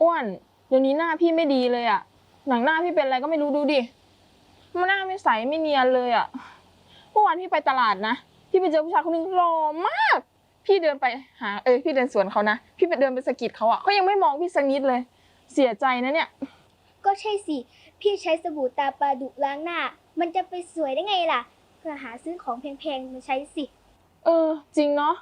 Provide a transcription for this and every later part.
อ้วนเดี๋ยวนี้หน้าพี่ไม่ดีเลยอะหนังหน้าพี่เป็นอะไรก็ไม่รู้ดูดิมันหน้าไม่ใสไม่เนียนเลยอะเมื่อวานพี่ไปตลาดนะพี่ไปเจอผู้ชายคนหนึงหล่อมาก พี่เดินไปหาเออพี่เดินสวนเขานะพี่ไปเดินไปสะกิดเขาอะเขายังไม่มองพี่สักนิดเลย เสียใจนะเนี่ย ก็ใช่สิ พี่ใช้สบู่ตาปลาดุกล้างหน้า มันจะไปสวยได้ไงล่ะก็หาซื้อของแพงๆมาใช้สิ เออ จริงเนาะ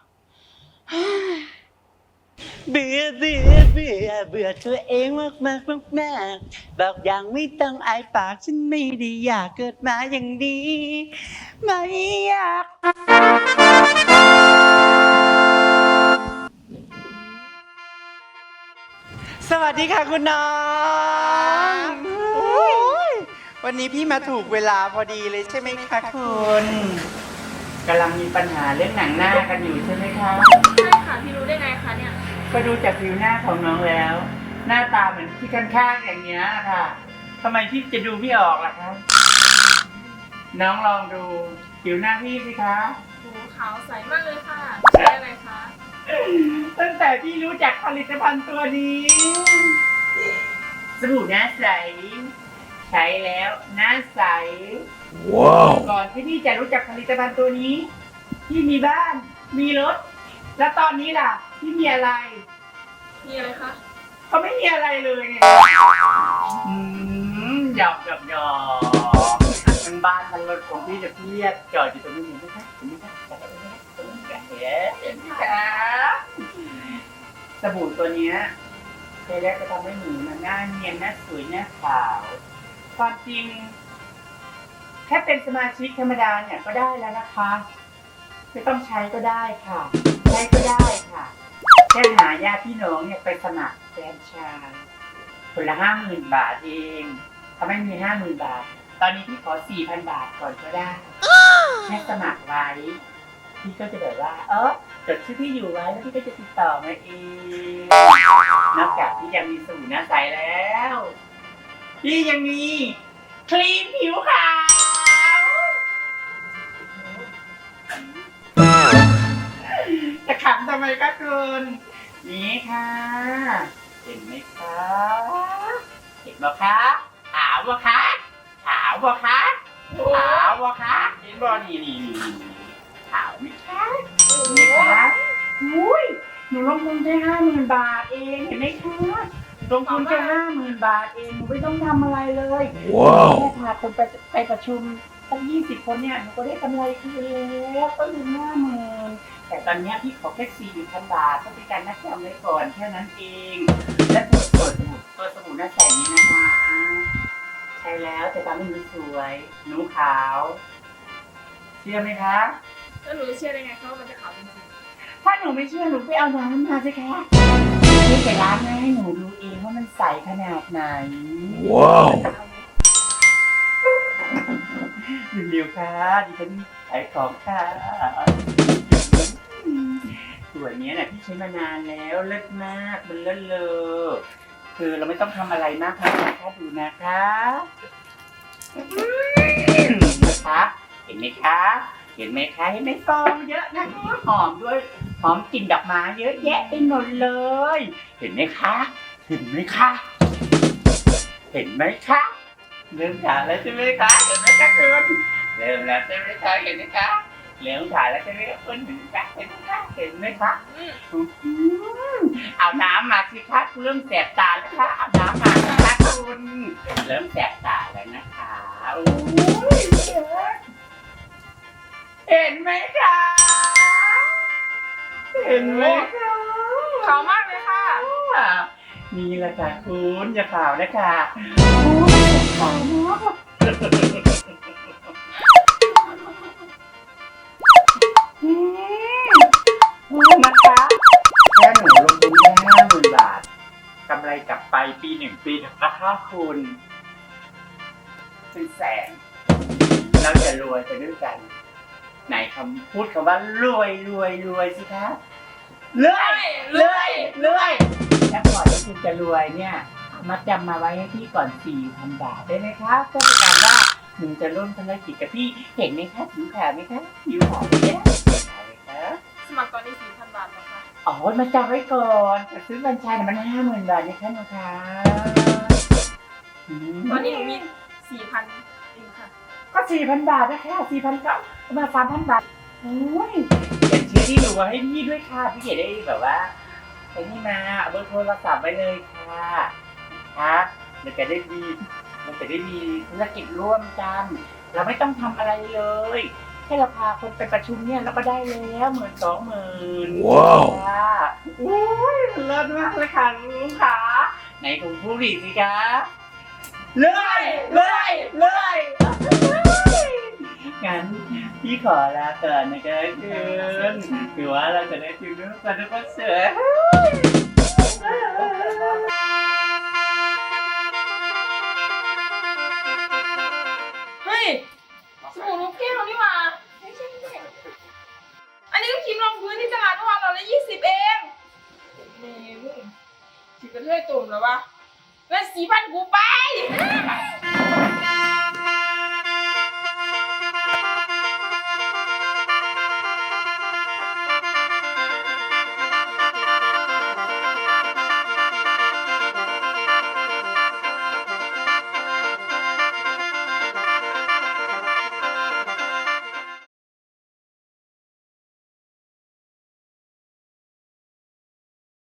เบื่อเบื่อเบื่อเบื่อตัวเองมากมากมากมากบอกอย่างไม่ต้องอายปากฉันไม่ได้อยากเกิดมาอย่างนี้ไม่อยากสวัสดีค่ะคุณน้องโอ้ยวันนี้พี่มาถูกเวลาพอดีเลยใช่ไหมคะคุณกำลังมีปัญหาเรื่องหนังหน้ากันอยู่ใช่ไหมคะ ใช่ค่ะ พี่รู้ได้ไงคะเนี่ย ก็ดูจากผิวหน้าของน้องแล้ว หน้าตาเหมือนที่ข้างๆอย่างเงี้ยค่ะทำไมพี่จะดูไม่ออกล่ะคะน้องลองดูผิวหน้าพี่สิคะโหขาวใสมากเลยค่ะใช้อะไรคะ ตั้งแต่พี่รู้จักผลิตภัณฑ์ตัวนี้ สบู่หน้าใส ใช้แล้วหน้าใส ว้าว ก่อนที่พี่จะรู้จักผลิตภัณฑ์ตัวนี้ พี่มีบ้าน มีรถ แล้วตอนนี้ล่ะพี่มีอะไร มีอะไรคะเขาไม่มีอะไรเลยไงอืมหยอกหยอกหยอกทั้งบ้านทั้งรถของพี่จะพี่เรียกจอดอยู่ตรงนี้เห็นไหมคะเห็นไหมคะจอดตรงนี้ตรงนี้เห็นไหมคะสบู่ตัวเนี้ยใช้แล้วจะทำให้หนูมันหน้าเนียนหน้าสวยหน้าขาว ความจริง แค่เป็นสมาชิกธรรมดาเนี่ยก็ได้แล้วนะคะ ไม่ต้องใช้ก็ได้ค่ะ ใช้ก็ได้ค่ะแค่หาญาติพี่น้องเนี่ยไปสมัครแฟรนไชส์คนละห้าหมื่นบาทเองถ้าไม่มีห้าหมื่นบาท ตอนนี้พี่ขอสี่พันบาทก่อนก็ได้แค่สมัครไว้พี่ก็จะแบบว่า เออจดชื่อพี่อยู่ไว้แล้วพี่ก็จะติดต่อมาเองนอกจากที่ยังมีสูตรหน้าใสแล้ว พี่ยังมีครีมผิวขาว ทำไมคะคุณนี่ค่ะ เห็นไหมคะเห็นบ่คะขาวบ่คะขาวบ่คะขาวบ่คะเห็นบ่นี่นี่นี่นี่ขาวไหมคะเห็นไหมคะอุ้ยหนูลงทุนแค่ห้าหมื่นบาทเองเห็นไหมคะลงทุนแค่ห้าหมื่นบาทเองหนูไม่ต้องทำอะไรเลยว้าวแค่พาคนไปไปประชุม ตั้งยี่สิบคนเนี่ยหนูก็ได้กำไรคืนแล้วก็ถึงห้าหมื่นแต่ตอนเนี้ยพี่ขอแค่สี่พันบาทต้องเป็นการนัดจำไว้ก่อนแค่นั้นเอง และตัวตัวสมุดตัวสมุดหน้าใสนี้นะคะ ใช้แล้วจะทำให้หนูสวย หนูขาว เชื่อไหมคะ แล้วหนูจะเชื่อได้ไงคะว่ามันจะขาวจริงถ้าหนูไม่เชื่อหนูไปเอาน้ำมาสิคะพี่จะล้างหน้าให้หนูดูเองว่ามันใสขนาดไหน ว้าวเร็วค่ะดิฉันขายของค่ะส่วนเนี้ยนะพี่ใช้มานานแล้วเลิศมากมันเลิศเลยคือเราไม่ต้องทำอะไรมากค่ะนะคะดูนะคะนะคะเห็นไหมคะ เห็นไหมคะเห็นไหมฟองเยอะนะคะหอมด้วยหอมกลิ่นดอกไม้เยอะแยะไปหมดเลย เห็นไหมคะ เห็นไหมคะ เห็นไหมคะ เริ่มถ่ายแล้วใช่ไหมคะเห็นไหมคะคุณเริ่มแล้วใช่ไหมคะเห็นไหมคะเริ่มถ่ายแล้วใช่ไหมคะคุณเห็นไหมคะเห็นไหมคะเห็นไหมคะอื้อหือเอาน้ำมาสิคะเริ่มแสบตาแล้วค่ะเอาน้ำมาสิคะคุณเริ่มแสบตาแล้วนะคะโอ้ยเห็นไหมคะเห็นไหมคะๆขาวมากเลยค่ะนี่แหละค่ะคุณอย่าข่าวนะคะ โอ้ยข่าวมากอืมนะคะแค่หนูลงทุนแค่ห้าหมื่นบาทกำไรกลับไปปีหนึ่งปีหนึ่งนะคะคุณเป็นแสนเราจะรวยไปด้วยกัน ไหนคำพูดคำว่ารวยรวยรวยสิคะรวยรวยรวยแล้วก่อนที่คุณจะรวยเนี่ย มาจำมาไว้ให้พี่ก่อนสี่พันบาทได้ไหมคะเพื่อเป็นการว่าหนูจะร่วมธุรกิจกับพี่เห็นไหมคะผิวขาวไหมคะผิวขาวไหมคะผิวขาวไหมคะสมัครตอนนี้สี่พันบาทเหรอคะใอ๋อมาจองไว้ก่อนแต่ซื้อบัญชาเนี่ยมันห้าหมื่นบาทนี่คะนะคะมตอนนี้หนูมีสี่พันเองค่ะก็สี่พันบาทนะคะสี่พันก็มาสามพันบาทโอ้ยเขียนชื่อที่อยู่มาให้พี่ด้วยค่ะพี่เขียนได้แบบว่าไอ้นี่มาเอาเบอร์โทรศัพท์ไว้เลยค่ะ นะคะมันจะได้มีมันจะได้มีธุรกิจร่วมกัน เราไม่ต้องทำอะไรเลยแค่เราพาคนไปประชุมเนี่ยเราก็ได้แล้วหมื่นสองหมื่นว้าว ค่ะโอ้ยเลิศมากเลยค่ะลุงค่ะไหนคุณผู้ดีสิคะเลยเลยเลยงั้นพี่ขอลาก่อนนะคะคุณหรือว่าเราจะได้ฟิลนู้นกันทุกคนเสือ คือยตุ่มแล้ววะเงินสี่พันกูไป